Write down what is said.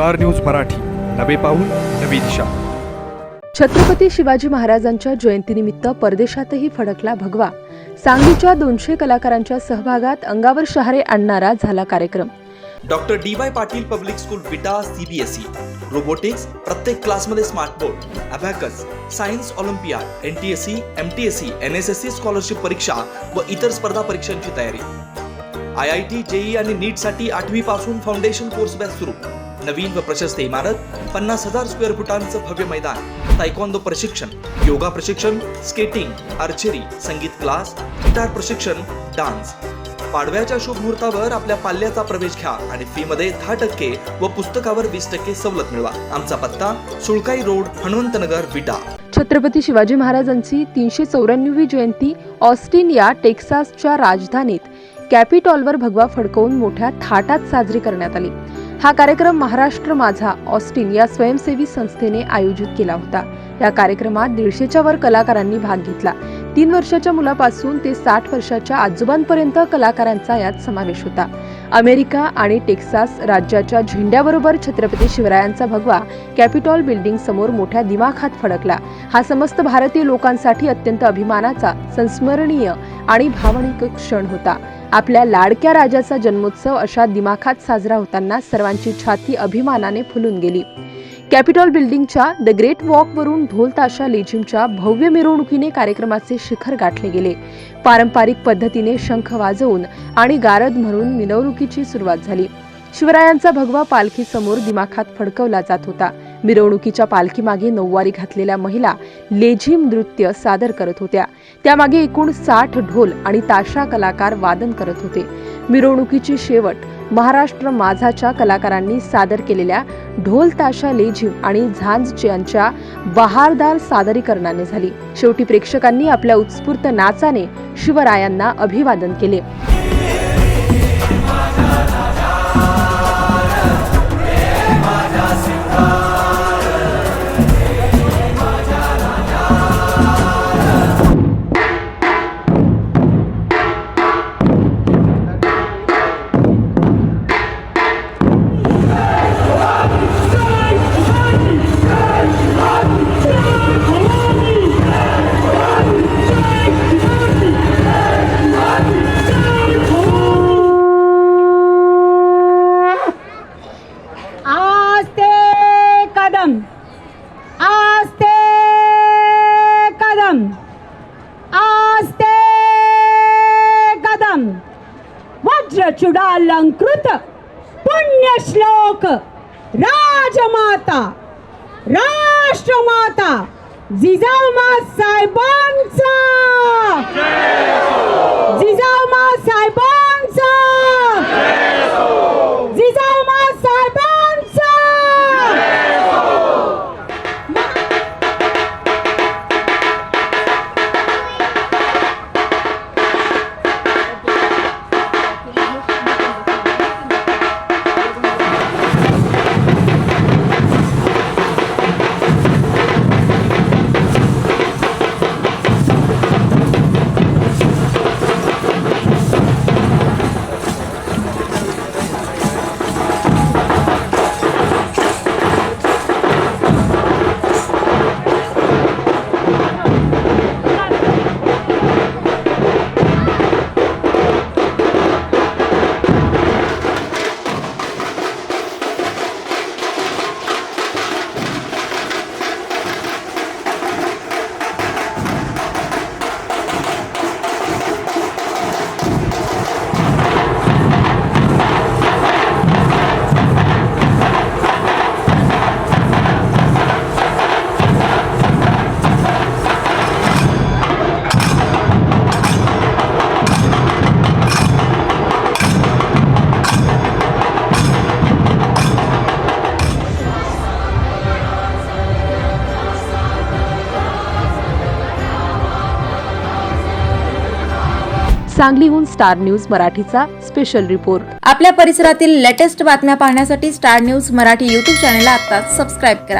Star news Marathi. नवे पाऊल नवी दिशा. छत्रपती शिवाजी महाराजांच्या जयंतीनिमित्त परदेशातही फडकला भगवा. सांगलीच्या दोनशे कलाकारांच्या सहभागात अंगावर शहारे आणणारा झाला कार्यक्रम. Doctor D Y Patil public school Vita CBSE robotics प्रत्येक क्लासमध्ये smart board abacus science olympiad N T S M T S N S S S एस सी स्कॉलरशिप परीक्षा व इतर स्पर्धा परीक्षांची तयारी. आय आय टी जेई आणि नीटसाठी आठवी पासून फाउंडेशन कोर्स बॅच सुरू. नवीन व प्रशस्त इमारत पन्नास हजार स्क्वेअर फुटांचं भव्य मैदान तायक्वांदो प्रशिक्षण योगा प्रशिक्षण स्केटिंग आर्चरी संगीत क्लास गिटार प्रशिक्षण डान्स पाडव्याच्या शुभ मुहूर्तावर आपल्या पाल्याचा प्रवेश घ्या आणि फी मध्ये दहा टक्के व पुस्तकावर वीस टक्के सवलत मिळवा. आमचा पत्ता सुळकाई रोड हनुमंतनगर विटा. छत्रपती शिवाजी महाराजांची तीनशे चौऱ्याण्णवी जयंती ऑस्टिन या टेक्सासच्या राजधानीत. कॅपिटॉलवर भगवा फडकवून मोठ्या थाटात साजरी करण्यात आली. हा कार्यक्रम महाराष्ट्र माझा ऑस्टिन या स्वयंसेवी संस्थेने आयोजित केला होता. या कार्यक्रमात दीडशेच्या वर कलाकारांनी भाग घेतला. तीन वर्षाच्या मुलापासून ते साठ वर्षाच्या आजोबांपर्यंत कलाकारांचा यात समावेश होता. अमेरिका आणि टेक्सास राज्याच्या झेंड्याबरोबर छत्रपती शिवरायांचा भगवा कॅपिटॉल बिल्डिंग समोर मोठ्या दिमाखात फडकला. हा समस्त भारतीय लोकांसाठी अत्यंत अभिमानाचा संस्मरणीय आणि भावनिक क्षण होता. आपल्या लाडक्या राजाचा जन्मोत्सव अशा दिमाखात साजरा होताना सर्वांची छाती अभिमानाने फुलून गेली. कॅपिटॉल बिल्डिंगच्या द ग्रेट वॉकवरून ढोल ताशा लेझिमच्या भव्य मिरवणुकीने कार्यक्रमाचे शिखर गाठले गेले. पारंपरिक पद्धतीने शंख वाजवून आणि गारद म्हणून मिरवणुकीची सुरुवात झाली. शिवरायांचा भगवा पालखीसमोर दिमाखात फडकवला जात होता. मिरवणुकीच्या पालखीमागे नऊवारी घातलेल्या महिला लेझिम नृत्य सादर करत होत्या. त्यामागे एकूण साठ ढोल आणि ताशा कलाकार वादन करत होते. मिरवणुकीची शेवट महाराष्ट्र माझाच्या कलाकारांनी सादर केलेल्या ढोल ताशा लेझिम आणि झांज यांच्या बहारदार सादरीकरणाने झाली. शेवटी प्रेक्षकांनी आपल्या उत्स्फूर्त नाचाने शिवरायांना अभिवादन केले. कदम. आस्ते कदम. वज्रचुडालंकृत पुण्यश्लोक. राजमाता. राष्ट्रमाता. जिजामा साहेबांचा. सांगलीहून स्टार न्यूज मराठीचा स्पेशल रिपोर्ट आपल्या परिसरातील लेटेस्ट बातम्या पाहण्यासाठी Star News Marathi YouTube channel आता सबस्क्राईब करा.